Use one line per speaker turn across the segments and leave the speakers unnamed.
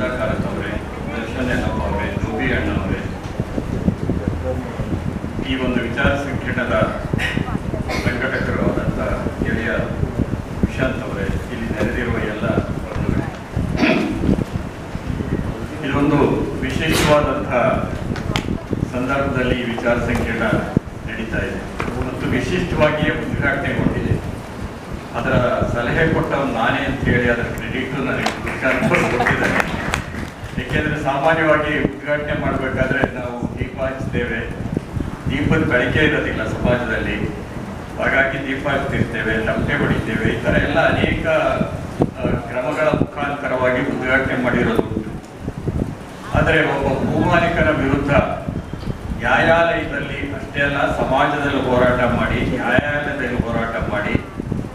ಬೃಂದಾಕಾರತ್ ಅವರೇ ದರ್ಶನ್ ಅವರೇ ಅವರೇ ಈ ಒಂದು ವಿಚಾರ ಸಂಕಿರಣದ ಸಂಘಟಕರು ಆದಂಥ ಗೆಳೆಯ ವಿಶಾಂತ್ ಅವರೇ ಇಲ್ಲಿ ನೆರೆದಿರುವ ಎಲ್ಲ ಬಂಧುಗಳೇ ಇದೊಂದು ವಿಶೇಷವಾದಂತಹ ಸಂದರ್ಭದಲ್ಲಿ ಈ ವಿಚಾರ ಸಂಕಿರಣ ನಡೀತಾ ಇದೆ ಮತ್ತು ವಿಶಿಷ್ಟವಾಗಿಯೇ ಉದ್ಘಾಟನೆಗೊಂಡಿದೆ ಅದರ ಸಲಹೆ ಕೊಟ್ಟವನು ನಾನೇ ಅಂತ ಹೇಳಿ ಅದರ ಕ್ರೆಡಿಟ್ ನನಗೆ ವಿಶಾಂತ್ ಅವರು ಕೊಟ್ಟಿದ್ದಾರೆ ಏಕೆಂದರೆ ಸಾಮಾನ್ಯವಾಗಿ ಉದ್ಘಾಟನೆ ಮಾಡಬೇಕಾದ್ರೆ ನಾವು ಹಚ್ತೇವೆ ದೀಪದ ಬೆಳಕೆ ಇರೋದಿಲ್ಲ ಸಮಾಜದಲ್ಲಿ. ಹಾಗಾಗಿ ದೀಪ ಹಚ್ತಿರ್ತೇವೆ ತಮಟೆ ಹೊಡಿತೇವೆ, ಈ ಥರ ಎಲ್ಲ ಅನೇಕ ಕ್ರಮಗಳ ಮುಖಾಂತರವಾಗಿ ಉದ್ಘಾಟನೆ ಮಾಡಿರೋದು ಆದರೆ ಒಬ್ಬ ಭೂಮಾಲಿಕನ ವಿರುದ್ಧ ನ್ಯಾಯಾಲಯದಲ್ಲಿ ಅಷ್ಟೇ ಅಲ್ಲ, ಸಮಾಜದಲ್ಲಿ ಹೋರಾಟ ಮಾಡಿ, ನ್ಯಾಯಾಲಯದಲ್ಲಿ ಹೋರಾಟ ಮಾಡಿ,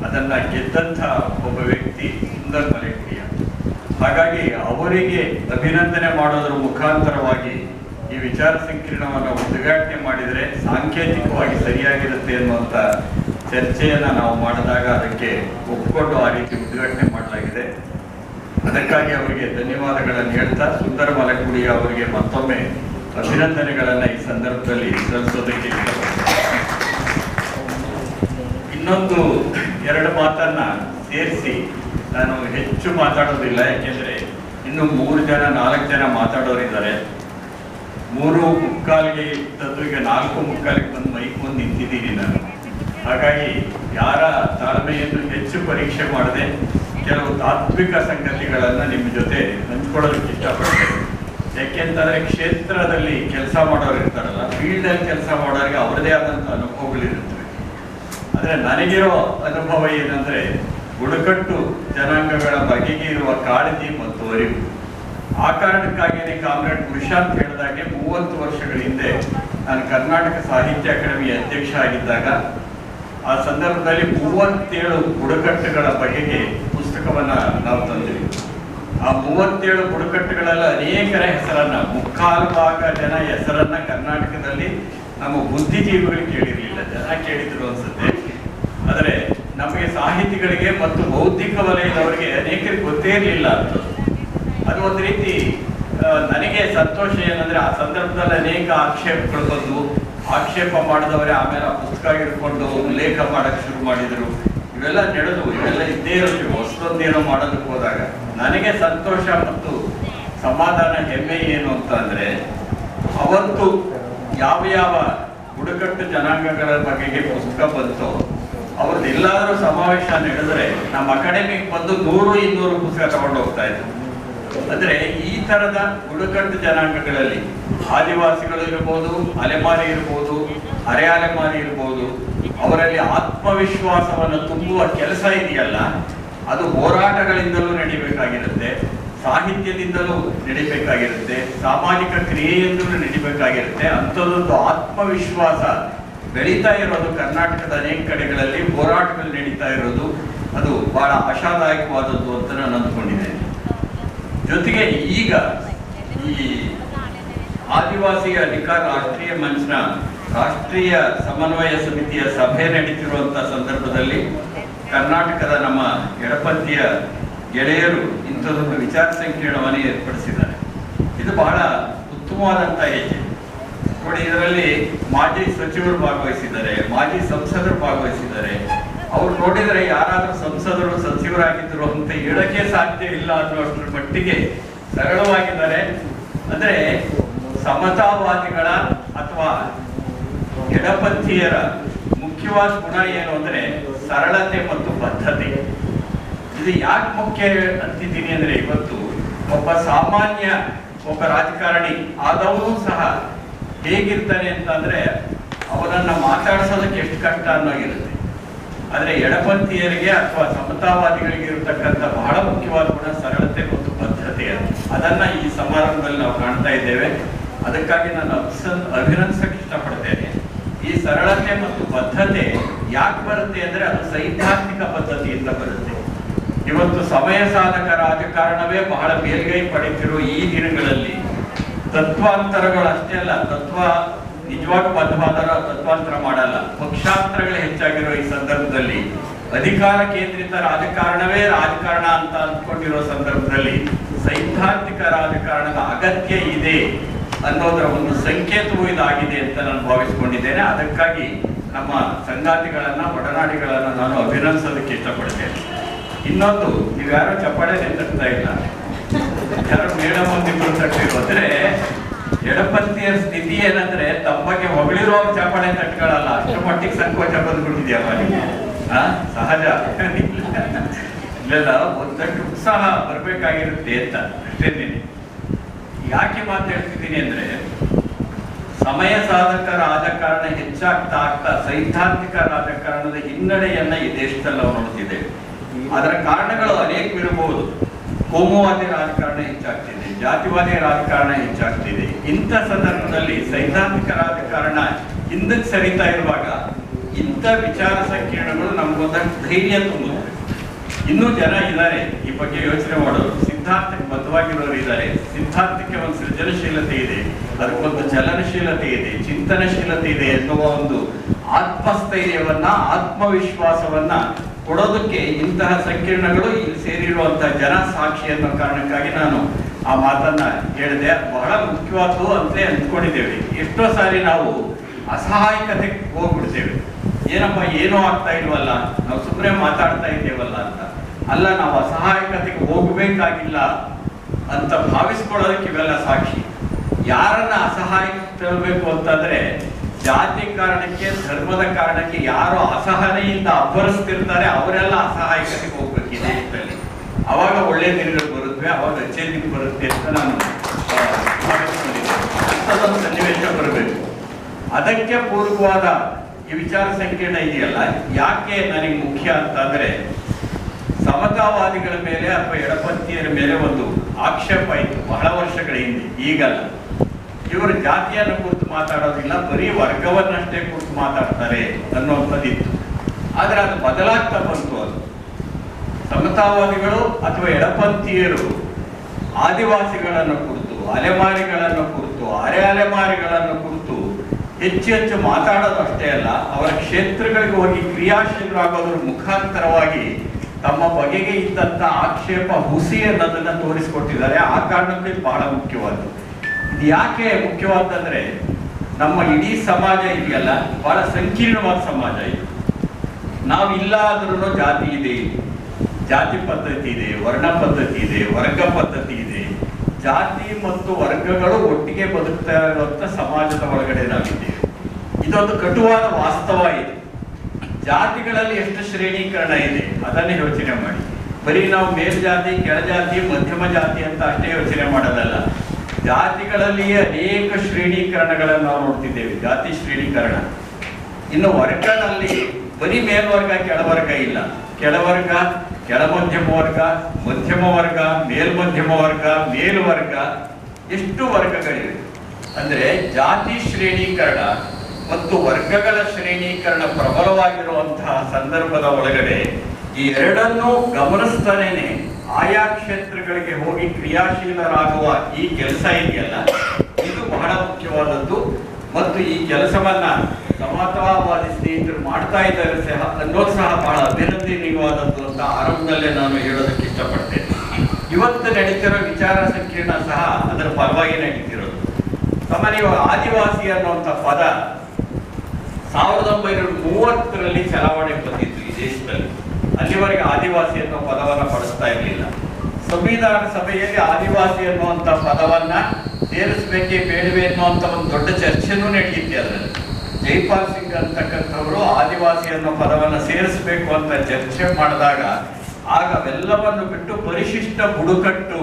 ಅದನ್ನ ಗೆದ್ದಂಥ ಒಬ್ಬ ವ್ಯಕ್ತಿ ಸುಂದರ್ ಮಲೆಕುಡಿಯ ಹಾಗಾಗಿ ಅವರಿಗೆ ಅಭಿನಂದನೆ ಮಾಡೋದ್ರ ಮುಖಾಂತರವಾಗಿ ವಿಚಾರ ಸಂಕಿರಣವನ್ನು ಉದ್ಘಾಟನೆ ಮಾಡಿದರೆ ಸಾಂಕೇತಿಕವಾಗಿ ಸರಿಯಾಗಿರುತ್ತೆ ಅನ್ನುವಂಥ ಚರ್ಚೆಯನ್ನು ನಾವು ಮಾಡಿದಾಗ ಅದಕ್ಕೆ ಒಪ್ಪಿಕೊಂಡು ಆ ರೀತಿ ಉದ್ಘಾಟನೆ ಮಾಡಲಾಗಿದೆ. ಅದಕ್ಕಾಗಿ ಅವರಿಗೆ ಧನ್ಯವಾದಗಳನ್ನು ಹೇಳ್ತಾ ಸುಂದರ ಮಲಕುಡಿ ಅವರಿಗೆ ಮತ್ತೊಮ್ಮೆ ಅಭಿನಂದನೆಗಳನ್ನು ಈ ಸಂದರ್ಭದಲ್ಲಿ ಸಲ್ಲಿಸೋದಕ್ಕೆ ಇನ್ನೊಂದು ಎರಡು ಮಾತನ್ನ ಸೇರಿಸಿ ನಾನು ಹೆಚ್ಚು ಮಾತಾಡೋದಿಲ್ಲ, ಯಾಕೆಂದರೆ ಇನ್ನು ಮೂರು ಜನ, ನಾಲ್ಕು ಜನ ಮಾತಾಡೋರಿದ್ದಾರೆ. ಮೂರು ಮುಕ್ಕಾಲಿಗೆ ಇದ್ದದ್ದು, ಈಗ ನಾಲ್ಕು ಮುಕ್ಕಾಲಿಗೆ ಬಂದು ಮೈಕ್ ಮುಂದೆ ನಿಂತಿದ್ದೀನಿ ನಾನು. ಹಾಗಾಗಿ ಯಾರ ತಾಳ್ಮೆಯನ್ನು ಹೆಚ್ಚು ಪರೀಕ್ಷೆ ಮಾಡದೆ ಕೆಲವು ತಾತ್ವಿಕ ಸಂಗತಿಗಳನ್ನ ನಿಮ್ಮ ಜೊತೆ ಹಂಚ್ಕೊಳ್ಳೋದಕ್ಕೆ ಇಷ್ಟಪಡ್ತೇನೆ. ಯಾಕೆಂತಂದ್ರೆ ಕ್ಷೇತ್ರದಲ್ಲಿ ಕೆಲಸ ಮಾಡೋರು ಇರ್ತಾರಲ್ಲ ಫೀಲ್ಡ್ ಅಲ್ಲಿ ಕೆಲಸ ಮಾಡೋರಿಗೆ ಅವರದೇ ಆದಂಥ ಅನುಭವಗಳಿರುತ್ತವೆ ಆದ್ರೆ ನನಗಿರೋ ಅನುಭವ ಏನಂದ್ರೆ, ಬುಡಕಟ್ಟು ಜನಾಂಗಗಳ ಬಗೆಗೆ ಇರುವ ಕಾಳಜಿ ಮತ್ತು ಅರಿವು. ಆ ಕಾರಣಕ್ಕಾಗಿಯೇ ಕಾಮ್ರೇಡ್ ಪ್ರಶಾಂತ್ ಹೇಳಿದಾಗೆ ಮೂವತ್ತು ವರ್ಷಗಳ ಹಿಂದೆ ನಾನು ಕರ್ನಾಟಕ ಸಾಹಿತ್ಯ ಅಕಾಡೆಮಿ ಅಧ್ಯಕ್ಷ ಆಗಿದ್ದಾಗ ಆ ಸಂದರ್ಭದಲ್ಲಿ ಮೂವತ್ತೇಳು ಬುಡಕಟ್ಟುಗಳ ಬಗೆಗೆ ಪುಸ್ತಕವನ್ನ ನಾವು ತಂದಿವಿ. ಆ ಮೂವತ್ತೇಳು ಬುಡಕಟ್ಟುಗಳಲ್ಲಿ ಅನೇಕರ ಹೆಸರನ್ನ, ಮುಕ್ಕಾಲು ಭಾಗ ಜನ ಹೆಸರನ್ನ ಕರ್ನಾಟಕದಲ್ಲಿ ನಮ್ಮ ಬುದ್ಧಿಜೀವಿಗಳು ಕೇಳಿರಲಿಲ್ಲ. ಜನ ಕೇಳಿದ್ರು ಅನ್ಸುತ್ತೆ. ಆದರೆ ನಮಗೆ ಸಾಹಿತಿಗಳಿಗೆ ಮತ್ತು ಬೌದ್ಧಿಕ ವಲಯದವರಿಗೆ ಅನೇಕರಿಗೆ ಗೊತ್ತೇ ಇರಲಿಲ್ಲ. ಅದು ಒಂದು ರೀತಿ ನನಗೆ ಸಂತೋಷ ಏನಂದ್ರೆ ಆ ಸಂದರ್ಭದಲ್ಲಿ ಅನೇಕ ಆಕ್ಷೇಪಗಳು ಬಂದು ಆಕ್ಷೇಪ ಮಾಡಿದವರೇ ಆಮೇಲೆ ಪುಸ್ತಕ ಹಿಡ್ಕೊಂಡು ಉಲ್ಲೇಖ ಮಾಡಕ್ ಶುರು ಮಾಡಿದ್ರು. ಇವೆಲ್ಲ ನಡೆದು ಇವೆಲ್ಲ ಇದ್ದೇ ಇರುತ್ತೆ ಹೊಸದೊಂದೇನೋ ಮಾಡೋದಕ್ಕೆ ಹೋದಾಗ ನನಗೆ ಸಂತೋಷ ಮತ್ತು ಸಮಾಧಾನ ಹೆಮ್ಮೆ ಏನು ಅಂತ ಅಂದ್ರೆ, ಅವತ್ತು ಯಾವ ಯಾವ ಬುಡಕಟ್ಟು ಜನಾಂಗಗಳ ಬಗೆಗೆ ಪುಸ್ತಕ ಬಂತು, ಅವ್ರದ್ದು ಎಲ್ಲಾದ್ರೂ ಸಮಾವೇಶ ನಡೆದ್ರೆ ನಮ್ಮ ಅಕಾಡೆಮಿಗೆ ಬಂದು ನೂರು ಇನ್ನೂರು ಪುಸ್ತಕ ತಗೊಂಡು ಹೋಗ್ತಾ ಇದ್ರು. ಅಂದ್ರೆ ಈ ತರದ ಬುಡಕಟ್ಟು ಜನಾಂಗಗಳಲ್ಲಿ ಆದಿವಾಸಿಗಳು ಇರ್ಬೋದು, ಅಲೆಮಾರಿ ಇರ್ಬೋದು ಅರೆ ಅಲೆಮಾರಿ ಇರ್ಬೋದು, ಅವರಲ್ಲಿ ಆತ್ಮವಿಶ್ವಾಸವನ್ನು ತುಂಬುವ ಕೆಲಸ ಇದೆಯಲ್ಲ, ಅದು ಹೋರಾಟಗಳಿಂದಲೂ ನಡಿಬೇಕಾಗಿರುತ್ತೆ, ಸಾಹಿತ್ಯದಿಂದಲೂ ನಡಿಬೇಕಾಗಿರುತ್ತೆ, ಸಾಮಾಜಿಕ ಕ್ರಿಯೆಯಿಂದಲೂ ನಡಿಬೇಕಾಗಿರುತ್ತೆ, ಅಂಥದ್ದೊಂದು ಆತ್ಮವಿಶ್ವಾಸ ಬೆಳೀತಾ ಇರೋದು ಕರ್ನಾಟಕದ ಅನೇಕ ಕಡೆಗಳಲ್ಲಿ, ಹೋರಾಟಗಳು ನಡೀತಾ ಇರೋದು, ಅದು ಬಹಳ ಆಶಾದಾಯಕವಾದದ್ದು ಅಂತ ನಾನು ಅಂದ್ಕೊಂಡಿದ್ದೇನೆ. ಜೊತೆಗೆ ಈಗ ಈ ಆದಿವಾಸಿ ಅಧಿಕಾರ ರಾಷ್ಟ್ರೀಯ ಮಂಚ್ನ ರಾಷ್ಟ್ರೀಯ ಸಮನ್ವಯ ಸಮಿತಿಯ ಸಭೆ ನಡೀತಿರುವಂತಹ ಸಂದರ್ಭದಲ್ಲಿ ಕರ್ನಾಟಕದ ನಮ್ಮ ಎಡಪಂಥೀಯ ಗೆಳೆಯರು ಇಂಥದೊಂದು ವಿಚಾರ ಸಂಕಿರಣವನ್ನು ಏರ್ಪಡಿಸಿದ್ದಾರೆ. ಇದು ಬಹಳ ಉತ್ತಮವಾದಂಥ ಹೆಜ್ಜೆ. ನೋಡಿ, ಇದರಲ್ಲಿ ಮಾಜಿ ಸಚಿವರು ಭಾಗವಹಿಸಿದ್ದಾರೆ, ಮಾಜಿ ಸಂಸದರು ಭಾಗವಹಿಸಿದ್ದಾರೆ. ಅವ್ರು ನೋಡಿದ್ರೆ ಯಾರಾದ್ರೂ ಸಂಸದರು ಸಚಿವರಾಗಿದ್ರು ಅಂತ ಹೇಳಕ್ಕೆ ಸಾಧ್ಯ ಇಲ್ಲ ಅನ್ನುವಷ್ಟರ ಮಟ್ಟಿಗೆ ಸರಳವಾಗಿದ್ದಾರೆ. ಅಂದ್ರೆ ಸಮತಾವಾದಿಗಳ ಅಥವಾ ಎಡಪಂಥೀಯರ ಮುಖ್ಯವಾದ ಗುಣ ಏನು ಅಂದ್ರೆ ಸರಳತೆ ಮತ್ತು ಬದ್ಧತೆ. ಇದು ಯಾಕೆ ಮುಖ್ಯ ಅಂತಿದ್ದೀನಿ ಅಂದ್ರೆ ಇವತ್ತು ಒಬ್ಬ ಸಾಮಾನ್ಯ, ಒಬ್ಬ ರಾಜಕಾರಣಿ ಆದವನು ಸಹ ಹೇಗಿರ್ತಾನೆ ಅಂತಂದ್ರೆ ಅವನನ್ನ ಮಾತಾಡ್ಸೋದಕ್ಕೆ ಎಷ್ಟು ಕಷ್ಟ ಅನ್ನೋಗಿರುತ್ತೆ ಆದ್ರೆ ಎಡಪಂಥೀಯರಿಗೆ ಅಥವಾ ಸಮತಾವಾದಿಗಳಿಗೆ ಇರತಕ್ಕಂಥ ಬಹಳ ಮುಖ್ಯವಾದ ಗುಣ ಸರಳತೆ ಮತ್ತು ಬದ್ಧತೆ ಅದು. ಅದನ್ನ ಈ ಸಮಾರಂಭದಲ್ಲಿ ನಾವು ಕಾಣ್ತಾ ಇದ್ದೇವೆ. ಅದಕ್ಕಾಗಿ ನಾನು ಅಭಿಸನ್ ಅಭಿನಂದಿಸಕ್ಕೆ ಇಷ್ಟಪಡ್ತೇನೆ. ಈ ಸರಳತೆ ಮತ್ತು ಬದ್ಧತೆ ಯಾಕೆ ಬರುತ್ತೆ ಅಂದ್ರೆ ಅದು ಸೈದ್ಧಾಂತಿಕ ಪದ್ಧತಿಯಿಂದ ಬರುತ್ತೆ. ಇವತ್ತು ಸಮಯ ಸಾಧಕ ರಾಜಕಾರಣವೇ ಬಹಳ ಮೇಲ್ಗೈ ಪಡೆಯುತ್ತಿರುವ ಈ ದಿನಗಳಲ್ಲಿ ತತ್ವಾಂತರಗಳು ಅಷ್ಟೇ ಅಲ್ಲ, ತತ್ವ ನಿಜವಾಗ ಮತವಾದರ ತತ್ವಾಂತರ ಮಾಡಲ್ಲ. ಪಕ್ಷಾಂತರಗಳು ಹೆಚ್ಚಾಗಿರೋ ಈ ಸಂದರ್ಭದಲ್ಲಿ ಅಧಿಕಾರ ಕೇಂದ್ರಿತ ರಾಜಕಾರಣವೇ ರಾಜಕಾರಣ ಅಂತ ಅಂದ್ಕೊಂಡಿರೋ ಸಂದರ್ಭದಲ್ಲಿ ಸೈದ್ಧಾಂತಿಕ ರಾಜಕಾರಣದ ಅಗತ್ಯ ಇದೆ ಅನ್ನೋದರ ಒಂದು ಸಂಕೇತವೂ ಇದಾಗಿದೆ ಅಂತ ನಾನು ಭಾವಿಸ್ಕೊಂಡಿದ್ದೇನೆ. ಅದಕ್ಕಾಗಿ ನಮ್ಮ ಸಂಗಾತಿಗಳನ್ನ, ಒಡನಾಡಿಗಳನ್ನ ನಾನು ಅಭಿನಂದಿಸೋದಕ್ಕೆ ಇಷ್ಟಪಡ್ತೇನೆ. ಇನ್ನೊಂದು, ನೀವ್ಯಾರು ಚಪ್ಪಾಳೆ ತಟ್ತಾ ಇಲ್ಲ. ಯಾರು ಮೇಡಮ್ ಒಂದಿಬ್ರು ತಟ್ಟಿರು ಅಂದ್ರೆ ಎಡಪಂಥೀಯ ಸ್ಥಿತಿ ಏನಂದ್ರೆ ತಮ್ಮ ಬಗ್ಗೆ ಹೊಗಳಿರೋ ಚಾಪಣೆ ತಟ್ಕೊಳ್ಳಲ್ಲ ಅಷ್ಟು ಮಟ್ಟಿಗೆ ಸಂಕೋಚ ಬಂದ್ಬಿಟ್ಟಿದ್ಯಾ ಆ, ಸಹಜ. ಇಲ್ಲೆಲ್ಲ ಒಂದಷ್ಟು ಉತ್ಸಾಹ ಬರ್ಬೇಕಾಗಿರುತ್ತೆ ಅಂತ ಅಷ್ಟೇನೇನೆ ಯಾಕೆ ಮಾತಾಡ್ತಿದ್ದೀನಿ ಅಂದ್ರೆ, ಸಮಯ ಸಾಧಕ ರಾಜಕಾರಣ ಹೆಚ್ಚಾಗ್ತಾ ಆಗ್ತಾ ಸೈದ್ಧಾಂತಿಕ ರಾಜಕಾರಣದ ಹಿನ್ನಡೆಯನ್ನ ಈ ದೇಶದಲ್ಲಿ ನಾವು ನೋಡ್ತಿದ್ದೇವೆ. ಅದರ ಕಾರಣಗಳು ಅನೇಕವಿರಬಹುದು. ಕೋಮುವಾದಿ ರಾಜಕಾರಣ ಹೆಚ್ಚಾಗ್ತಿದೆ. ಜಾತಿವಾದಿ ರಾಜಕಾರಣ ಹೆಚ್ಚಾಗ್ತಿದೆ. ಇಂಥ ಸಂದರ್ಭದಲ್ಲಿ ಸೈದ್ಧಾಂತಿಕ ರಾಜಕಾರಣ ಹಿಂದಕ್ಕೆ ಸರಿತಾ ಇರುವಾಗ ಇಂಥ ವಿಚಾರ ಸಂಕಿರಣಗಳು ನಮಗೊಂದಷ್ಟು ಧೈರ್ಯ ತುಂಬುತ್ತೆ. ಇನ್ನೂ ಜನ ಇದ್ದಾರೆ, ಈ ಬಗ್ಗೆ ಯೋಚನೆ ಮಾಡೋರು. ಸಿದ್ಧಾರ್ಥಕ್ಕೆ ಬದ್ಧವಾಗಿರೋರು ಇದ್ದಾರೆ. ಸಿದ್ಧಾರ್ಥಕ್ಕೆ ಒಂದು ಸೃಜನಶೀಲತೆ ಇದೆ. ಅದಕ್ಕೊಂದು ಚಲನಶೀಲತೆ ಇದೆ, ಚಿಂತನಶೀಲತೆ ಇದೆ ಎನ್ನುವ ಒಂದು ಆತ್ಮಸ್ಥೈರ್ಯವನ್ನ, ಆತ್ಮವಿಶ್ವಾಸವನ್ನ ಕೊಡೋದಕ್ಕೆ ಇಂತಹ ಸಂಕೀರ್ಣಗಳು ಇಲ್ಲಿ ಸೇರಿರುವಂತಹ ಜನ ಸಾಕ್ಷಿ ಅನ್ನೋ ಕಾರಣಕ್ಕಾಗಿ ನಾನು ಆ ಮಾತನ್ನ ಹೇಳಿದೆ. ಬಹಳ ಮುಖ್ಯವಾದ್ದು ಅಂತ ಅಂದ್ಕೊಂಡಿದ್ದೇವೆ. ಎಷ್ಟೋ ಸಾರಿ ನಾವು ಅಸಹಾಯಕತೆಗೆ ಹೋಗ್ಬಿಡ್ತೇವೆ. ಏನಪ್ಪ, ಏನೂ ಆಗ್ತಾ ಇಲ್ವಲ್ಲ? ನಾವು ಸುಮ್ಮನೆ ಮಾತಾಡ್ತಾ ಇದ್ದೇವಲ್ಲ ಅಂತ. ಅಲ್ಲ, ನಾವು ಅಸಹಾಯಕತೆಗೆ ಹೋಗ್ಬೇಕಾಗಿಲ್ಲ ಅಂತ ಭಾವಿಸ್ಕೊಳ್ಳೋದಕ್ಕೆ ಇವೆಲ್ಲ ಸಾಕ್ಷಿ. ಯಾರನ್ನ ಅಸಹಾಯಕ ತರಬೇಕು ಅಂತಂದ್ರೆ, ಜಾತಿ ಕಾರಣಕ್ಕೆ, ಧರ್ಮದ ಕಾರಣಕ್ಕೆ ಯಾರು ಅಸಹನೆಯಿಂದ ಅಬ್ಬರಿಸ್ತಿರ್ತಾರೆ, ಅವರೆಲ್ಲ ಅಸಹಾಯಕತೆಗೆ ಹೋಗ್ಬೇಕು ಈ ಅವಾಗ ಒಳ್ಳೆ ದಿನಗಳು ಅಚ್ಚೆ ದಿನ ಬರುತ್ತೆ ಅಂತ ನಾನು. ಅಂಥದ್ದೊಂದು ಸನ್ನಿವೇಶ ಬರಬೇಕು. ಅದಕ್ಕೆ ಪೂರ್ವವಾದ ಈ ವಿಚಾರ ಸಂಕೀರ್ಣ ಇದೆಯಲ್ಲ, ಯಾಕೆ ನನಗೆ ಮುಖ್ಯ ಅಂತಂದ್ರೆ, ಸಮತಾವಾದಿಗಳ ಮೇಲೆ ಅಥವಾ ಎಡಪಂಥೀಯರ ಮೇಲೆ ಒಂದು ಆಕ್ಷೇಪ ಇತ್ತು ಬಹಳ ವರ್ಷಗಳ ಹಿಂದೆ, ಈಗಲ್ಲ. ಇವರು ಜಾತಿಯನ್ನು ಕುರಿತು ಮಾತಾಡೋದಿಲ್ಲ, ಬರೀ ವರ್ಗವನ್ನಷ್ಟೇ ಕುರಿತು ಮಾತಾಡ್ತಾರೆ ಅನ್ನುವಂಥದ್ದಿತ್ತು. ಆದ್ರೆ ಅದು ಬದಲಾಗ್ತಾ ಬಂತು ಅದು. ಸಮತಾವಾದಿಗಳು ಅಥವಾ ಎಡಪಂಥೀಯರು ಆದಿವಾಸಿಗಳನ್ನು ಕುರಿತು, ಅಲೆಮಾರಿಗಳನ್ನು ಕುರಿತು, ಅರೆ ಅಲೆಮಾರಿಗಳನ್ನು ಕುರಿತು ಹೆಚ್ಚು ಹೆಚ್ಚು ಮಾತಾಡೋದು ಅಷ್ಟೇ ಅಲ್ಲ, ಅವರ ಕ್ಷೇತ್ರಗಳಿಗೆ ಹೋಗಿ ಕ್ರಿಯಾಶೀಲರಾಗೋದ್ರ ಮುಖಾಂತರವಾಗಿ ತಮ್ಮ ಬಗೆಗೆ ಇದ್ದಂಥ ಆಕ್ಷೇಪ, ಹುಸಿ ಅನ್ನೋದನ್ನ ತೋರಿಸಿಕೊಟ್ಟಿದ್ದಾರೆ. ಆ ಕಾರಣಕ್ಕೆ ಬಹಳ ಮುಖ್ಯವಾದ್ದು. ಇದು ಯಾಕೆ ಮುಖ್ಯವಾದಂದ್ರೆ ನಮ್ಮ ಇಡೀ ಸಮಾಜ ಇದೆಯಲ್ಲ? ಬಹಳ ಸಂಕೀರ್ಣವಾದ ಸಮಾಜ ಇದು. ನಾವು ಇಲ್ಲ ಆದ್ರೂ ಜಾತಿ ಇದೆ ಇಲ್ಲಿ. ಜಾತಿ ಪದ್ಧತಿ ಇದೆ, ವರ್ಣ ಪದ್ಧತಿ ಇದೆ, ವರ್ಗ ಪದ್ಧತಿ ಇದೆ. ಜಾತಿ ಮತ್ತು ವರ್ಗಗಳು ಒಟ್ಟಿಗೆ ಬದುಕ್ತಾ ಇರುವಂತ ಸಮಾಜದ ಒಳಗಡೆ ನಾವಿದ್ದೇವೆ ಇದೊಂದು ಕಟುವಾದ ವಾಸ್ತವ ಇದೆ. ಜಾತಿಗಳಲ್ಲಿ ಎಷ್ಟು ಶ್ರೇಣೀಕರಣ ಇದೆ, ಅದನ್ನೇ ಯೋಚನೆ ಮಾಡಿ. ಬರೀ ನಾವು ಮೇಲ್ಜಾತಿ ಕೆಳಜಾತಿ ಮಧ್ಯಮ ಜಾತಿ ಅಂತ ಅಷ್ಟೇ ಯೋಚನೆ ಮಾಡೋದಲ್ಲ. ಜಾತಿಗಳಲ್ಲಿಯೇ ಅನೇಕ ಶ್ರೇಣೀಕರಣಗಳನ್ನು ನಾವು ನೋಡ್ತಿದ್ದೇವೆ. ಜಾತಿ ಶ್ರೇಣೀಕರಣ. ಇನ್ನು ವರ್ಗದಲ್ಲಿ ಬರೀ ಮೇಲ್ವರ್ಗ, ಕೆಳವರ್ಗ ಇಲ್ಲ. ಕೆಳವರ್ಗ, ಕೆಳಮಧ್ಯಮ ವರ್ಗ, ಮಧ್ಯಮ ವರ್ಗ, ಮೇಲ್ಮಧ್ಯಮ ವರ್ಗ, ಮೇಲ್ವರ್ಗ, ಎಷ್ಟು ವರ್ಗಗಳಿವೆ? ಅಂದ್ರೆ ಜಾತಿ ಶ್ರೇಣೀಕರಣ ಮತ್ತು ವರ್ಗಗಳ ಶ್ರೇಣೀಕರಣ ಪ್ರಬಲವಾಗಿರುವಂತಹ ಸಂದರ್ಭದ ಒಳಗಡೆ ಈ ಎರಡನ್ನೂ ಗಮನಿಸ್ತಾನೇನೆ. ಆಯಾ ಕ್ಷೇತ್ರಗಳಿಗೆ ಹೋಗಿ ಕ್ರಿಯಾಶೀಲರಾಗುವ ಈ ಕೆಲಸ ಇದೆಯಲ್ಲ? ಇದು ಬಹಳ ಮುಖ್ಯವಾದದ್ದು. ಮತ್ತು ಈ ಕೆಲಸವನ್ನ ಸಮತಾವಾದಿ ಸ್ನೇಹಿತರು ಮಾಡ್ತಾ ಇದ್ದಾರೆ ಸಹ, ಅನ್ನೋದು ಸಹ ಬಹಳ ಅಭಿನಂದನೀಯವಾದದ್ದು ಅಂತ ಆರಂಭದಲ್ಲೇ ನಾನು ಹೇಳೋದಕ್ಕೆ ಇಷ್ಟಪಡ್ತೇನೆ. ಇವತ್ತು ನಡೀತಿರೋ ವಿಚಾರ ಸಂಕೀರ್ಣ ಸಹ ಅದರ ಪರವಾಗಿ ನಡೀತಿರೋದು. ಸಾಮಾನ್ಯವಾಗಿ ಆದಿವಾಸಿ ಅನ್ನುವಂಥ ಪದ ಸಾವಿರದ ಒಂಬೈನೂರ ಮೂವತ್ತರಲ್ಲಿ ಚಲಾವಣೆ ಬಂದಿತ್ತು ಈ ದೇಶದಲ್ಲಿ. ಅಲ್ಲಿವರೆಗೆ ಆದಿವಾಸಿ ಅನ್ನೋ ಪದವನ್ನ ಬಳಸ್ತಾ ಇರಲಿಲ್ಲ. ಸಂವಿಧಾನ ಸಭೆಯಲ್ಲಿ ಆದಿವಾಸಿ ಅನ್ನುವಂಥ ಪದವನ್ನ ಸೇರಿಸಬೇಕೇ ಬೇಡವೇ ಅನ್ನುವಂಥ ಒಂದು ದೊಡ್ಡ ಚರ್ಚೆನೂ ನಡೆಯುತ್ತೆ ಅದರಲ್ಲಿ. ಜೈಪಾಲ್ ಸಿಂಗ್ ಅಂತಕ್ಕಂಥವರು ಆದಿವಾಸಿ ಅನ್ನೋ ಪದವನ್ನು ಸೇರಿಸಬೇಕು ಅಂತ ಚರ್ಚೆ ಮಾಡಿದಾಗ, ಆಗ ಅವೆಲ್ಲವನ್ನು ಬಿಟ್ಟು ಪರಿಶಿಷ್ಟ ಬುಡುಕಟ್ಟು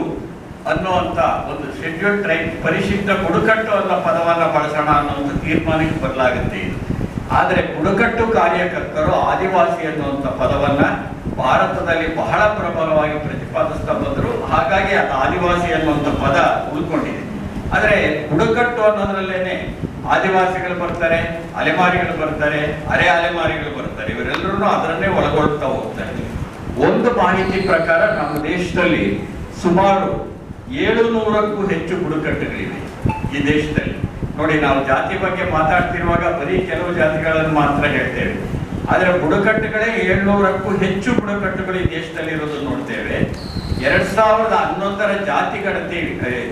ಅನ್ನುವಂತ ಒಂದು ಶೆಡ್ಯೂಲ್ ಟ್ರೈಬ್ ಪರಿಶಿಷ್ಟ ಬುಡುಕಟ್ಟು ಅನ್ನೋ ಪದವನ್ನು ಬಳಸೋಣ ಅನ್ನೋ ಒಂದು ತೀರ್ಮಾನಕ್ಕೆ ಬದಲಾಗುತ್ತೆ ಇದು. ಆದರೆ ಬುಡಕಟ್ಟು ಕಾರ್ಯಕರ್ತರು ಆದಿವಾಸಿ ಅನ್ನುವಂಥ ಪದವನ್ನು ಭಾರತದಲ್ಲಿ ಬಹಳ ಪ್ರಬಲವಾಗಿ ಪ್ರತಿಪಾದಿಸ್ತಾ ಬಂದರು. ಹಾಗಾಗಿ ಅದು ಆದಿವಾಸಿ ಅನ್ನುವಂಥ ಪದ ಉಳ್ಕೊಂಡಿದೆ. ಆದರೆ ಬುಡಕಟ್ಟು ಅನ್ನೋದ್ರಲ್ಲೇನೆ ಆದಿವಾಸಿಗಳು ಬರ್ತಾರೆ, ಅಲೆಮಾರಿಗಳು ಬರ್ತಾರೆ, ಅರೆ ಅಲೆಮಾರಿಗಳು ಬರ್ತಾರೆ. ಇವರೆಲ್ಲರೂ ಅದರನ್ನೇ ಒಳಗೊಳ್ತಾ ಹೋಗ್ತಾರೆ. ಒಂದು ಮಾಹಿತಿ ಪ್ರಕಾರ ನಮ್ಮ ದೇಶದಲ್ಲಿ ಸುಮಾರು ಏಳು ನೂರಕ್ಕೂ ಹೆಚ್ಚು ಬುಡಕಟ್ಟುಗಳಿವೆ ಈ ದೇಶದಲ್ಲಿ. ನೋಡಿ, ನಾವು ಜಾತಿ ಬಗ್ಗೆ ಮಾತಾಡ್ತಿರುವಾಗ ಬರೀ ಕೆಲವು ಜಾತಿಗಳನ್ನು ಮಾತ್ರ ಹೇಳ್ತೇವೆ. ಆದರೆ ಬುಡಕಟ್ಟುಗಳೇ ಏಳ್ನೂರಕ್ಕೂ ಹೆಚ್ಚು ಬುಡಕಟ್ಟುಗಳು ಈ ದೇಶದಲ್ಲಿ ಇರೋದನ್ನು ನೋಡ್ತೇವೆ. ಎರಡ್ ಸಾವಿರದ ಹನ್ನೊಂದರ ಜಾತಿ ಗಣತಿ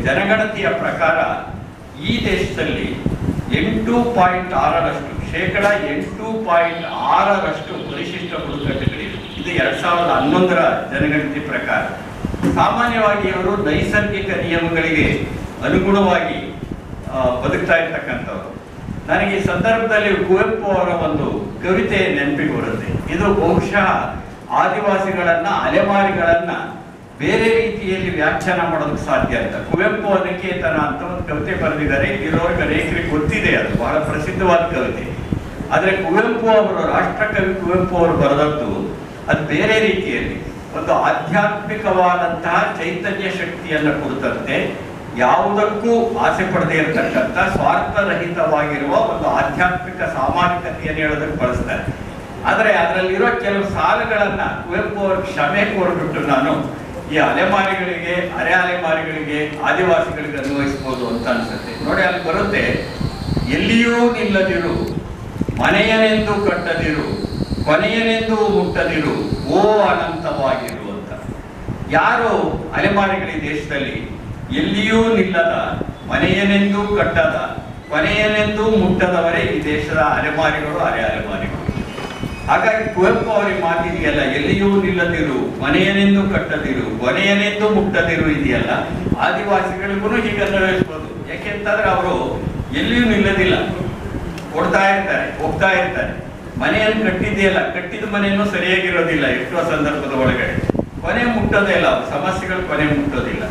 ಜನಗಣತಿಯ ಪ್ರಕಾರ ಈ ದೇಶದಲ್ಲಿ ಎಂಟು ಪಾಯಿಂಟ್ ಆರರಷ್ಟು, ಶೇಕಡ ಎಂಟು ಪಾಯಿಂಟ್ ಆರರಷ್ಟು ಪರಿಶಿಷ್ಟ ಬುಡಕಟ್ಟುಗಳಿವೆ ಇದು ಎರಡ್ ಸಾವಿರದ ಹನ್ನೊಂದರ ಜನಗಣತಿ ಪ್ರಕಾರ. ಸಾಮಾನ್ಯವಾಗಿ ಅವರು ನೈಸರ್ಗಿಕ ನಿಯಮಗಳಿಗೆ ಅನುಗುಣವಾಗಿ ಬದುಕ್ತಾ ಇರ್ತಕ್ಕಂಥವ್ರು. ನನಗೆ ಈ ಸಂದರ್ಭದಲ್ಲಿ ಕುವೆಂಪು ಅವರ ಒಂದು ಕವಿತೆ ನೆನಪಿಗೆ ಬರುತ್ತೆ. ಇದು ಬಹುಶಃ ಆದಿವಾಸಿಗಳನ್ನ, ಅಲೆಮಾರಿಗಳನ್ನ ಬೇರೆ ರೀತಿಯಲ್ಲಿ ವ್ಯಾಖ್ಯಾನ ಮಾಡೋದಕ್ಕೆ ಸಾಧ್ಯ ಅಂತ ಕುವೆಂಪು ಅನಿಕೇತನ ಅಂತ ಒಂದು ಕವಿತೆ ಬರೆದಿದ್ದಾರೆ. ಇಲ್ಲಿರೋರ್ಗೆ ಅನೇಕರಿಗೆ ಗೊತ್ತಿದೆ ಅದು. ಬಹಳ ಪ್ರಸಿದ್ಧವಾದ ಕವಿತೆ. ಆದರೆ ಕುವೆಂಪು ಅವರು, ರಾಷ್ಟ್ರಕವಿ ಕುವೆಂಪು ಅವರು ಬರೆದದ್ದು ಅದು ಬೇರೆ ರೀತಿಯಲ್ಲಿ. ಒಂದು ಆಧ್ಯಾತ್ಮಿಕವಾದಂತಹ ಚೈತನ್ಯ ಶಕ್ತಿಯನ್ನು ಕುರಿತಂತೆ ಯಾವುದಕ್ಕೂ ಆಸೆ ಪಡೆದೇ ಇರತಕ್ಕಂಥ ಸ್ವಾರ್ಥರಹಿತವಾಗಿರುವ ಒಂದು ಆಧ್ಯಾತ್ಮಿಕ ಸಾಮಾಜಿಕತೆಯನ್ನು ಹೇಳೋದಕ್ಕೆ ಬಳಸ್ತಾರೆ. ಆದರೆ ಅದರಲ್ಲಿರೋ ಕೆಲವು ಸಾಲುಗಳನ್ನು ಕುವೆಂಪು ಅವರು ಕ್ಷಮೆ ಕೋರ್ಬಿಟ್ಟು ನಾನು ಈ ಅಲೆಮಾರಿಗಳಿಗೆ, ಅರೆ ಅಲೆಮಾರಿಗಳಿಗೆ ಆದಿವಾಸಿಗಳಿಗೆ ಅನ್ವಯಿಸ್ಬೋದು ಅಂತ ಅನ್ಸುತ್ತೆ. ನೋಡಿ, ಅಲ್ಲಿ ಬರುತ್ತೆ, ಎಲ್ಲಿಯೂ ನಿಲ್ಲದಿರು, ಮನೆಯನೆಂದು ಕಟ್ಟದಿರು, ಕೊನೆಯನೆಂದು ಮುಟ್ಟದಿರು, ಓ ಅನಂತವಾಗಿರು ಅಂತ. ಯಾರು ಅಲೆಮಾರಿಗಳ ದೇಶದಲ್ಲಿ ಎಲ್ಲಿಯೂ ನಿಲ್ಲದ, ಮನೆಯನೆಂದು ಕಟ್ಟದ, ಕೊನೆಯನೆಂದು ಮುಟ್ಟದವರೇ ಈ ದೇಶದ ಅಲೆಮಾರಿಗಳು, ಅರೆ ಅಲೆಮಾರಿಗಳು? ಹಾಗಾಗಿ ಕುವೆಂಪು ಅವರ ಮಾತಿದೆಯಲ್ಲ, ಎಲ್ಲಿಯೂ ನಿಲ್ಲದಿರು, ಮನೆಯನೆಂದು ಕಟ್ಟದಿರು ಕೊನೆಯನೆಂದು ಮುಟ್ಟದಿರು ಇದೆಯಲ್ಲ, ಆದಿವಾಸಿಗಳಿಗೂ ಹೀಗೆ ಅನ್ವಯಿಸ್ಬೋದು ಯಾಕೆಂತಂದ್ರೆ ಅವರು ಎಲ್ಲಿಯೂ ನಿಲ್ಲದಿಲ್ಲ. ಕೊಡ್ತಾ ಇರ್ತಾರೆ, ಹೋಗ್ತಾ ಇರ್ತಾರೆ. ಮನೆಯನ್ನು ಕಟ್ಟಿದೆಯಲ್ಲ ಕಟ್ಟಿದ ಮನೆಯನ್ನು ಸರಿಯಾಗಿರೋದಿಲ್ಲ ಎಷ್ಟೋ ಸಂದರ್ಭದ ಒಳಗಡೆ. ಕೊನೆ ಮುಟ್ಟೋದೇ ಇಲ್ಲ ಸಮಸ್ಯೆಗಳು ಕೊನೆ ಮುಟ್ಟೋದಿಲ್ಲ.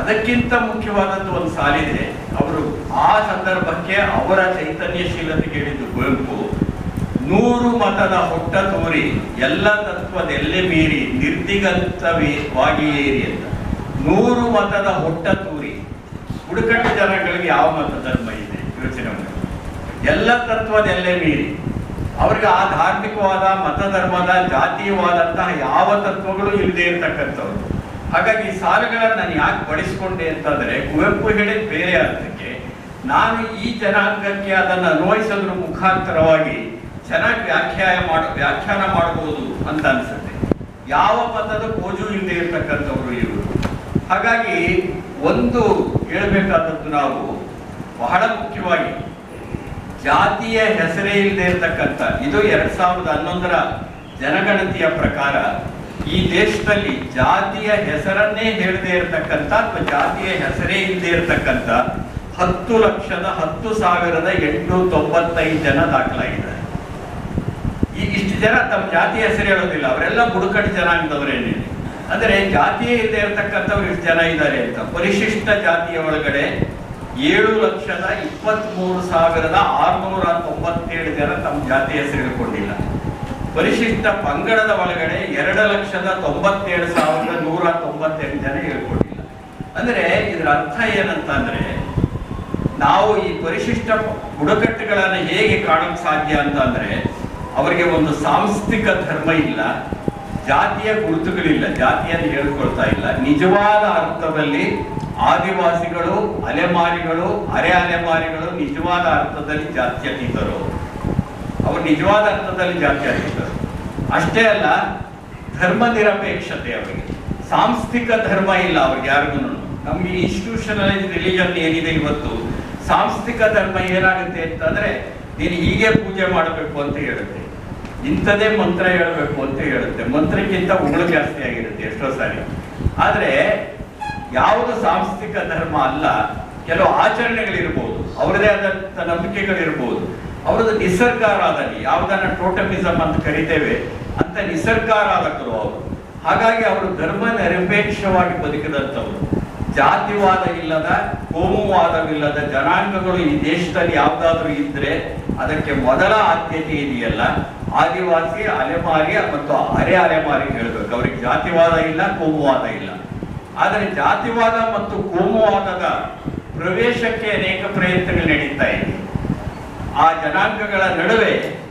ಅದಕ್ಕಿಂತ ಮುಖ್ಯವಾದದ್ದು ಒಂದು ಸಾಲಿದೆ, ಅವರು ಆ ಸಂದರ್ಭಕ್ಕೆ ಅವರ ಚೈತನ್ಯಶೀಲತೆ ಹೇಳಿದ್ದು ಕುವೆಂಪು ನೂರು ಮತದ ಹೊಟ್ಟ ತೋರಿ ಎಲ್ಲ ತತ್ವದೆಲ್ಲೆ ಮೀರಿ ನಿರ್ದಿಗತವಾಗಿಯೇರಿ ಅಂತ. ನೂರು ಮತದ ಹೊಟ್ಟ ತೂರಿ ಹುಡುಕಟ್ಟು ಜನಗಳಿಗೆ ಯಾವ ಮತ ಧರ್ಮ ಇದೆ? ಯೋಚನೆ ಮಾಡಿ. ಎಲ್ಲ ತತ್ವದೆಲ್ಲೆ ಮೀರಿ? ಅವ್ರಿಗೆ ಆ ಧಾರ್ಮಿಕವಾದ, ಮತ ಧರ್ಮದ, ಜಾತೀಯವಾದಂತಹ ಯಾವ ತತ್ವಗಳು ಇಲ್ಲದೆ ಇರತಕ್ಕಂಥವ್ರು. ಹಾಗಾಗಿ ಸಾಲುಗಳನ್ನು ನಾನು ಯಾಕೆ ಬಳಸಿಕೊಂಡೆ ಅಂತಂದ್ರೆ, ಕುವೆಂಪು ಹೇಳಿದ ಬೇರೆ ಅರ್ಥಕ್ಕೆ, ನಾನು ಈ ಜನಾಂಗಕ್ಕೆ ಅದನ್ನು ಅನ್ವಯಿಸೋದ್ರ ಮುಖಾಂತರವಾಗಿ ಚೆನ್ನಾಗಿ ವ್ಯಾಖ್ಯಾನ ಮಾಡ, ವ್ಯಾಖ್ಯಾನ ಮಾಡಬಹುದು ಅಂತ ಅನ್ಸುತ್ತೆ. ಯಾವ ಪದದ ಕೋಜು ಇಲ್ಲದೆ ಇರತಕ್ಕಂಥವ್ರು ಇವರು. ಹಾಗಾಗಿ ಒಂದು ಹೇಳಬೇಕಾದದ್ದು ನಾವು ಬಹಳ ಮುಖ್ಯವಾಗಿ ಜಾತಿಯ ಹೆಸರೇ ಇಲ್ಲದೆ ಇರತಕ್ಕಂಥ, ಇದು ಎರಡ್ ಸಾವಿರದ ಹನ್ನೊಂದರ ಜನಗಣತಿಯ ಪ್ರಕಾರ ಈ ದೇಶದಲ್ಲಿ ಜಾತಿಯ ಹೆಸರನ್ನೇ ಹೇಳದೆ ಇರತಕ್ಕಂಥ ಅಥವಾ ಜಾತಿಯ ಹೆಸರೇ ಇಲ್ಲದೆ ಇರತಕ್ಕಂಥ ಹತ್ತು ಲಕ್ಷದ ಹತ್ತು ಸಾವಿರದ ಎಂಟು ತೊಂಬತ್ತೈದು ಜನ ದಾಖಲಾಗಿದ್ದಾರೆ ಈ ಇಷ್ಟು ಜನ ತಮ್ಮ ಜಾತಿ ಹೆಸರು ಹೇಳೋದಿಲ್ಲ, ಅವರೆಲ್ಲ ಬುಡಕಟ್ಟು ಜನಾಂಗದವರೇನೆ ಅಂದ್ರೆ ಜಾತಿಯೇ ಇಲ್ಲದೆ ಇರತಕ್ಕಂಥವ್ರು ಇಷ್ಟು ಜನ ಇದ್ದಾರೆ ಅಂತ. ಪರಿಶಿಷ್ಟ ಜಾತಿಯ ಒಳಗಡೆ ಏಳು ಲಕ್ಷದ ಇಪ್ಪತ್ಮೂರು ಸಾವಿರದ ಆರುನೂರ ತೊಂಬತ್ತೇಳು ಜನ ತಮ್ಮ ಜಾತಿ ಹೆಸರು ಹೇಳ್ಕೊಂಡಿಲ್ಲ. ಪರಿಶಿಷ್ಟ ಪಂಗಡದ ಒಳಗಡೆ ಎರಡು ಲಕ್ಷದ ತೊಂಬತ್ತೇಳು ಸಾವಿರದ ನೂರ ತೊಂಬತ್ತೆಂಟು ಜನ ಹೇಳ್ಕೊಂಡಿಲ್ಲ. ಅಂದ್ರೆ ಇದರ ಅರ್ಥ ಏನಂತ ಅಂದ್ರೆ, ನಾವು ಈ ಪರಿಶಿಷ್ಟ ಬುಡಕಟ್ಟುಗಳನ್ನು ಹೇಗೆ ಕಾಣಕ್ ಸಾಧ್ಯ ಅಂತ ಅಂದ್ರೆ ಅವರಿಗೆ ಒಂದು ಸಾಂಸ್ಥಿಕ ಧರ್ಮ ಇಲ್ಲ, ಜಾತಿಯ ಗುರುತುಗಳಿಲ್ಲ, ಜಾತಿಯನ್ನು ಹೇಳ್ಕೊಳ್ತಾ ಇಲ್ಲ. ನಿಜವಾದ ಅರ್ಥದಲ್ಲಿ ಆದಿವಾಸಿಗಳು, ಅಲೆಮಾರಿಗಳು, ಅರೆ ಅಲೆಮಾರಿಗಳು ನಿಜವಾದ ಅರ್ಥದಲ್ಲಿ ಜಾತ್ಯತೀತರು ಅವರು ನಿಜವಾದ ಅರ್ಥದಲ್ಲಿ ಜಾತ್ಯತೀತರು ಅಷ್ಟೇ ಅಲ್ಲ, ಧರ್ಮ ನಿರಪೇಕ್ಷತೆ ಅವರಿಗೆ. ಸಾಂಸ್ಥಿಕ ಧರ್ಮ ಇಲ್ಲ ಅವ್ರಿಗೆ ಯಾರಿಗೂ. ನಮ್ಗೆ ಇನ್ಸ್ಟಿಟ್ಯೂಷನಲೈಸ್ ರಿಲಿಜನ್ ಏನಿದೆ ಇವತ್ತು? ಸಾಂಸ್ಥಿಕ ಧರ್ಮ ಏನಾಗುತ್ತೆ ಅಂತಂದ್ರೆ, ನೀನು ಹೀಗೆ ಪೂಜೆ ಮಾಡಬೇಕು ಅಂತ ಹೇಳುತ್ತೆ. ಇಂಥದೇ ಮಂತ್ರ ಹೇಳಬೇಕು ಅಂತ ಹೇಳುತ್ತೆ. ಮಂತ್ರಕ್ಕಿಂತ ಉಗುಳು ಜಾಸ್ತಿ ಆಗಿರುತ್ತೆ ಎಷ್ಟೋ ಸಾರಿ. ಆದರೆ ಯಾವುದು ಸಾಂಸ್ಥಿಕ ಧರ್ಮ ಅಲ್ಲ, ಕೆಲವು ಆಚರಣೆಗಳಿರ್ಬೋದು ಅವರದೇ ಆದಂಥ ನಂಬಿಕೆಗಳಿರ್ಬೋದು, ಅವರದ್ದು ನಿಸರ್ಗಾರಾಧನೆ ಯಾವುದನ್ನ ಟೋಟಮಿಸಮ್ ಅಂತ ಕರಿತೇವೆ ಅಂತ ನಿಸರ್ಗಾರಾಧಕರು ಅವರು. ಹಾಗಾಗಿ ಅವರು ಧರ್ಮ ನಿರಪೇಕ್ಷವಾಗಿ ಬದುಕಿದಂಥವ್ರು. ಜಾತಿವಾದ ಇಲ್ಲದ ಕೋಮುವಾದವಿಲ್ಲದ ಜನಾಂಗಗಳು ಈ ದೇಶದಲ್ಲಿ ಯಾವುದಾದ್ರೂ ಇದ್ರೆ ಅದಕ್ಕೆ ಮೊದಲ ಆದ್ಯತೆ ಇದೆಯಲ್ಲ? ಆದಿವಾಸಿ, ಅಲೆಮಾರಿ ಮತ್ತು ಅರೆ ಅಲೆಮಾರಿ ಹೇಳ್ಬೇಕು. ಅವ್ರಿಗೆ ಜಾತಿವಾದ ಇಲ್ಲ, ಕೋಮುವಾದ ಇಲ್ಲ. ಆದರೆ ಜಾತಿವಾದ ಮತ್ತು ಕೋಮುವಾದದ ಪ್ರವೇಶಕ್ಕೆ ಅನೇಕ ಪ್ರಯತ್ನಗಳು ನಡೀತಾ ಇದೆ. ಆ ಜನಾಂಗಗಳ ನಡುವೆ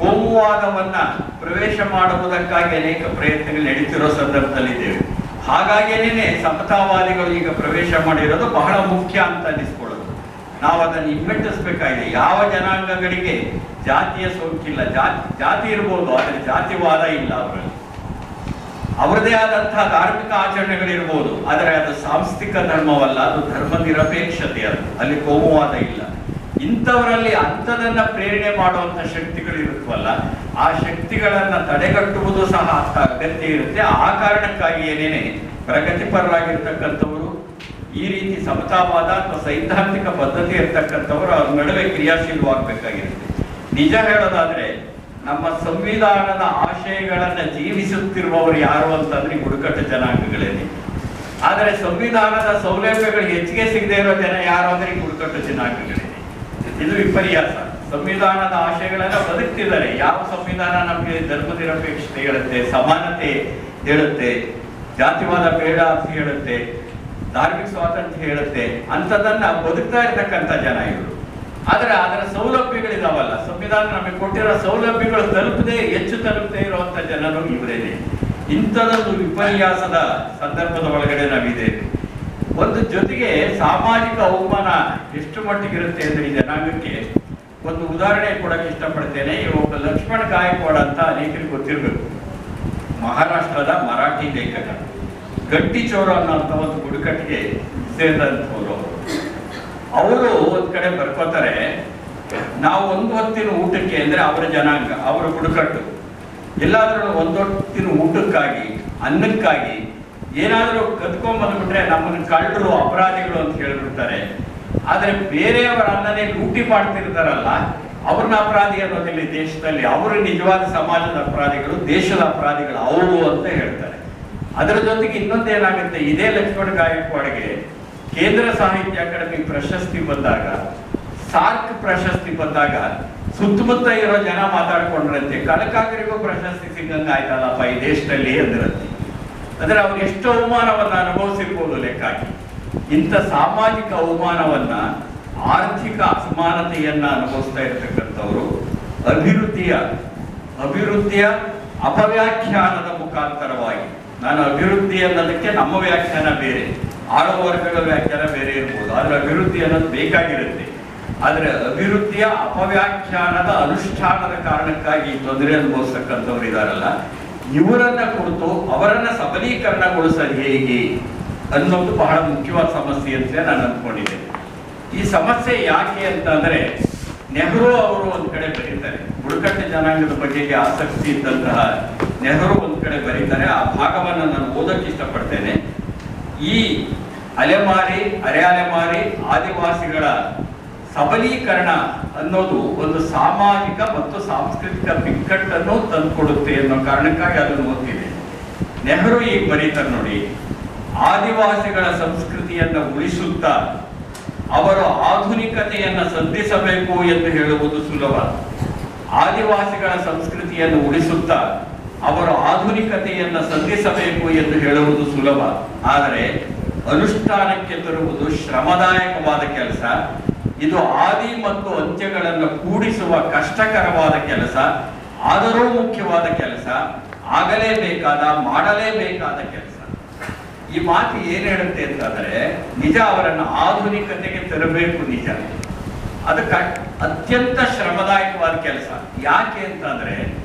ಕೋಮುವಾದವನ್ನ ಪ್ರವೇಶ ಮಾಡುವುದಕ್ಕಾಗಿ ಅನೇಕ ಪ್ರಯತ್ನಗಳು ನಡೀತಿರೋ ಸಂದರ್ಭದಲ್ಲಿದ್ದೇವೆ. ಹಾಗಾಗಿನೇ ಸಮತಾವಾದಿಗಳು ಈಗ ಪ್ರವೇಶ ಮಾಡಿರೋದು ಬಹಳ ಮುಖ್ಯ ಅಂತ ಅನಿಸ್ಕೊಳ್ಳೋದು ನಾವು ಅದನ್ನು ಹಿಮ್ಮೆಟ್ಟಿಸ್ಬೇಕಾಗಿದೆ. ಯಾವ ಜನಾಂಗಗಳಿಗೆ ಜಾತಿಯ ಸೋಂಕಿಲ್ಲ, ಜಾತಿ ಜಾತಿ ಇರ್ಬೋದು, ಆದರೆ ಜಾತಿವಾದ ಇಲ್ಲ ಅವರಲ್ಲಿ. ಅವರದೇ ಆದಂತಹ ಧಾರ್ಮಿಕ ಆಚರಣೆಗಳಿರ್ಬೋದು, ಆದರೆ ಅದು ಸಾಂಸ್ಥಿಕ ಧರ್ಮವಲ್ಲ, ಅದು ಧರ್ಮ ನಿರಪೇಕ್ಷತೆ ಅದು. ಅಲ್ಲಿ ಕೋಮುವಾದ ಇಲ್ಲ. ಇಂಥವರಲ್ಲಿ ಅಂಥದನ್ನ ಪ್ರೇರಣೆ ಮಾಡುವಂತ ಶಕ್ತಿಗಳಿರುತ್ತವಲ್ಲ ಆ ಶಕ್ತಿಗಳನ್ನ ತಡೆಗಟ್ಟುವುದು ಸಹ ಅಗತ್ಯ ಇರುತ್ತೆ. ಆ ಕಾರಣಕ್ಕಾಗಿ ಏನೇನೆ ಪ್ರಗತಿಪರರಾಗಿರ್ತಕ್ಕಂಥವರು, ಈ ರೀತಿ ಸಮತಾವಾದ ಅಥವಾ ಸೈದ್ಧಾಂತಿಕ ಪದ್ಧತಿ ಇರ್ತಕ್ಕಂಥವರು ಅವ್ರ ನಡುವೆ ಕ್ರಿಯಾಶೀಲವಾಗಬೇಕಾಗಿರುತ್ತೆ. ನಿಜ ಹೇಳೋದಾದ್ರೆ, ನಮ್ಮ ಸಂವಿಧಾನದ ಆಶಯಗಳನ್ನ ಜೀವಿಸುತ್ತಿರುವವರು ಯಾರು ಅಂತಂದ್ರೆ ಬುಡಕಟ್ಟು ಜನಾಂಗಗಳೇನೆ ಆದರೆ ಸಂವಿಧಾನದ ಸೌಲಭ್ಯಗಳು ಹೆಚ್ಚಿಗೆ ಸಿಗದೆ ಇರೋ ಜನ ಯಾರು ಅಂದ್ರೆ ಬುಡಕಟ್ಟು ಜನಾಂಗಗಳೇನೆ ಇದು ವಿಪರ್ಯಾಸ. ಸಂವಿಧಾನದ ಆಶಯಗಳನ್ನ ಬದುಕ್ತಿದ್ದಾರೆ. ಯಾವ ಸಂವಿಧಾನ ನಮಗೆ ಧರ್ಮ ನಿರಪೇಕ್ಷತೆ ಹೇಳುತ್ತೆ ಸಮಾನತೆ ಹೇಳುತ್ತೆ, ಜಾತಿವಾದ ಬೇಡ ಅಂತ ಹೇಳುತ್ತೆ, ಧಾರ್ಮಿಕ ಸ್ವಾತಂತ್ರ್ಯ ಹೇಳುತ್ತೆ ಅಂಥದನ್ನ ಬದುಕ್ತಾ ಇರ್ತಕ್ಕಂಥ ಜನ ಇವರು. ಆದ್ರೆ ಅದರ ಸೌಲಭ್ಯಗಳಿದಾವಲ್ಲ. ಸಂವಿಧಾನ ನಮಗೆ ಕೊಟ್ಟಿರೋ ಸೌಲಭ್ಯಗಳು ತಲುಪದೆ ಹೆಚ್ಚು ತಲುಪದೇ ಇರುವಂತ ಜನರು ಇವರೇನೆ. ಇಂಥದೊಂದು ವಿಪರ್ಯಾಸದ ಸಂದರ್ಭದ ಒಳಗಡೆ ನಾವಿದ್ದೇವೆ ಒಂದು ಜೊತೆಗೆ ಸಾಮಾಜಿಕ ಅವಮಾನ ಎಷ್ಟು ಮಟ್ಟಿಗೆ ಇರುತ್ತೆ ಅಂದ್ರೆ ಈ ಜನಾಂಗಕ್ಕೆ ಒಂದು ಉದಾಹರಣೆ ಕೊಡಕ್ಕೆ ಇಷ್ಟಪಡ್ತೇನೆ. ಒಬ್ಬ ಲಕ್ಷ್ಮಣ್ ಗಾಯಕ್ವಾಡ್ ಅಂತ ಅನೇಕರಿಗೆ ಗೊತ್ತಿರಬೇಕು. ಮಹಾರಾಷ್ಟ್ರದ ಮರಾಠಿ ಲೇಖಕ. ಗಟ್ಟಿ ಚೋರ ಅನ್ನೋಂಥ ಒಂದು ಬುಡಕಟ್ಟಿಗೆ ಸೇರಿದಂಥವ್ರು ಅವರು. ಅವರು ಒಂದ್ ಕಡೆ ಬರ್ಕೋತಾರೆ. ನಾವು ಒಂದು ಹೊತ್ತಿನ ಊಟಕ್ಕೆ ಅಂದ್ರೆ ಅವರ ಜನಾಂಗ, ಅವರ ಬುಡಕಟ್ಟು. ಎಲ್ಲಾದ್ರೂ ಒಂದೊತ್ತಿನ ಊಟಕ್ಕಾಗಿ, ಅನ್ನಕ್ಕಾಗಿ ಏನಾದರೂ ಕದ್ಕೊಂಡ್ ಬಂದ್ಬಿಟ್ರೆ ನಮ್ಮನ್ನ ಕಳ್ಳರು, ಅಪರಾಧಿಗಳು ಅಂತ ಹೇಳ್ಬಿಡ್ತಾರೆ. ಆದ್ರೆ ಬೇರೆಯವರ ಅನ್ನನೇ ಲೂಟಿ ಮಾಡ್ತಿರ್ತಾರಲ್ಲ, ಅವ್ರನ್ನ ಅಪರಾಧಿ ಅನ್ನೋದಿಲ್ಲ ದೇಶದಲ್ಲಿ. ಅವರು ನಿಜವಾದ ಸಮಾಜದ ಅಪರಾಧಿಗಳು, ದೇಶದ ಅಪರಾಧಿಗಳು, ಅವರು ಅಂತ ಹೇಳ್ತಾರೆ. ಅದರ ಜೊತೆಗೆ ಇನ್ನೊಂದೇನಾಗುತ್ತೆ, ಇದೇ ಲಕ್ಷ್ಮಣ ಗಾಯಕ್ವಾಡ್ಗೆ ಕೇಂದ್ರ ಸಾಹಿತ್ಯ ಅಕಾಡೆಮಿ ಪ್ರಶಸ್ತಿ ಬಂದಾಗ, ಸಾರ್ಕ್ ಪ್ರಶಸ್ತಿ ಬಂದಾಗ ಸುತ್ತಮುತ್ತ ಇರೋ ಜನ ಮಾತಾಡ್ಕೊಂಡ್ರಂತೆ. ಕನಕಾಗರಿಗೂ ಪ್ರಶಸ್ತಿ ಸಿಗಂಗ ಆಯ್ತಲ್ಲಪ್ಪ ಈ ದೇಶದಲ್ಲಿ ಅಂದ್ರಂತೆ. ಅಂದ್ರೆ ಅವ್ರು ಎಷ್ಟು ಅವಮಾನವನ್ನು ಅನುಭವಿಸಿರ್ಬೋದು ಲೆಕ್ಕಾಗಿ. ಇಂಥ ಸಾಮಾಜಿಕ ಅವಮಾನವನ್ನ, ಆರ್ಥಿಕ ಅಸಮಾನತೆಯನ್ನ ಅನುಭವಿಸ್ತಾ ಇರ್ತಕ್ಕಂಥವ್ರು, ಅಭಿವೃದ್ಧಿಯ ಅಭಿವೃದ್ಧಿಯ ಅಪವ್ಯಾಖ್ಯಾನದ ಮುಖಾಂತರವಾಗಿ, ನಾನು ಅಭಿವೃದ್ಧಿ ಅನ್ನೋದಕ್ಕೆ ನಮ್ಮ ವ್ಯಾಖ್ಯಾನ ಬೇರೆ ಆಳುವ ವರ್ಗದ ವ್ಯಾಖ್ಯಾನ ಬೇರೆ ಇರ್ಬೋದು, ಆದ್ರೆ ಅಭಿವೃದ್ಧಿ ಅನ್ನೋದು ಬೇಕಾಗಿರುತ್ತೆ. ಆದ್ರೆ ಅಭಿವೃದ್ಧಿಯ ಅಪವ್ಯಾಖ್ಯಾನದ ಅನುಷ್ಠಾನದ ಕಾರಣಕ್ಕಾಗಿ ತೊಂದರೆ ಅನುಭವಿಸ್ತಕ್ಕಂಥವ್ರು ಇದಾರಲ್ಲ, ಇವರನ್ನ ಕುರಿತು ಅವರನ್ನ ಸಬಲೀಕರಣಗೊಳಿಸೋದು ಹೇಗೆ? ಅನ್ನೋದು ಬಹಳ ಮುಖ್ಯವಾದ ಸಮಸ್ಯೆ ಅಂತ ನಾನು ಅಂದ್ಕೊಂಡಿದ್ದೇನೆ ಈ ಸಮಸ್ಯೆ ಯಾಕೆ ಅಂತಂದ್ರೆ ನೆಹರು ಅವರು ಒಂದ್ ಕಡೆ ಬರೀತಾರೆ. ಬುಡಕಟ್ಟು ಜನಾಂಗದ ಬಗ್ಗೆ ಆಸಕ್ತಿ ಇದ್ದಂತಹ ನೆಹರು ಒಂದ್ ಕಡೆ ಬರೀತಾರೆ. ಆ ಭಾಗವನ್ನ ನಾನು ಓದಕ್ಕೆ ಇಷ್ಟಪಡ್ತೇನೆ. ಈ ಅಲೆಮಾರಿ ಅರೆ ಅಲೆಮಾರಿ ಆದಿವಾಸಿಗಳ ಸಬಲೀಕರಣ ಅನ್ನೋದು ಒಂದು ಸಾಮಾಜಿಕ ಮತ್ತು ಸಾಂಸ್ಕೃತಿಕ ಬಿಕ್ಕಟ್ಟನ್ನು ತಂದುಕೊಡುತ್ತೆ ಅನ್ನೋ ಕಾರಣಕ್ಕಾಗಿ ಅದನ್ನು ಓದ್ತಿದೆ ನೆಹರು ಈಗ ಬರೀತಾರೆ ನೋಡಿ. ಆದಿವಾಸಿಗಳ ಸಂಸ್ಕೃತಿಯನ್ನ ಉಳಿಸುತ್ತಾ ಅವರು ಆಧುನಿಕತೆಯನ್ನ ಸಂಧಿಸಬೇಕು ಎಂದು ಹೇಳುವುದು ಸುಲಭ. ಆದಿವಾಸಿಗಳ ಸಂಸ್ಕೃತಿಯನ್ನು ಉಳಿಸುತ್ತಾ ಅವರು ಆಧುನಿಕತೆಯನ್ನ ಸಂಧಿಸಬೇಕು ಎಂದು ಹೇಳುವುದು ಸುಲಭ. ಆದರೆ ಅನುಷ್ಠಾನಕ್ಕೆ ತರುವುದು ಶ್ರಮದಾಯಕವಾದ ಕೆಲಸ. ಇದು ಆದಿ ಮತ್ತು ಅಂತ್ಯಗಳನ್ನು ಕೂಡಿಸುವ ಕಷ್ಟಕರವಾದ ಕೆಲಸ. ಆದರೂ ಮುಖ್ಯವಾದ ಕೆಲಸ. ಆಗಲೇಬೇಕಾದ, ಮಾಡಲೇಬೇಕಾದ ಕೆಲಸ. ಈ ಮಾತು ಏನ್ ಹೇಳುತ್ತೆ ಅಂತಂದ್ರೆ, ನಿಜ ಅವರನ್ನು ಆಧುನಿಕತೆಗೆ ತರಬೇಕು ನಿಜ. ಅದಕ್ಕೆ ಅತ್ಯಂತ ಶ್ರಮದಾಯಕವಾದ ಕೆಲಸ. ಯಾಕೆ ಅಂತಂದ್ರೆ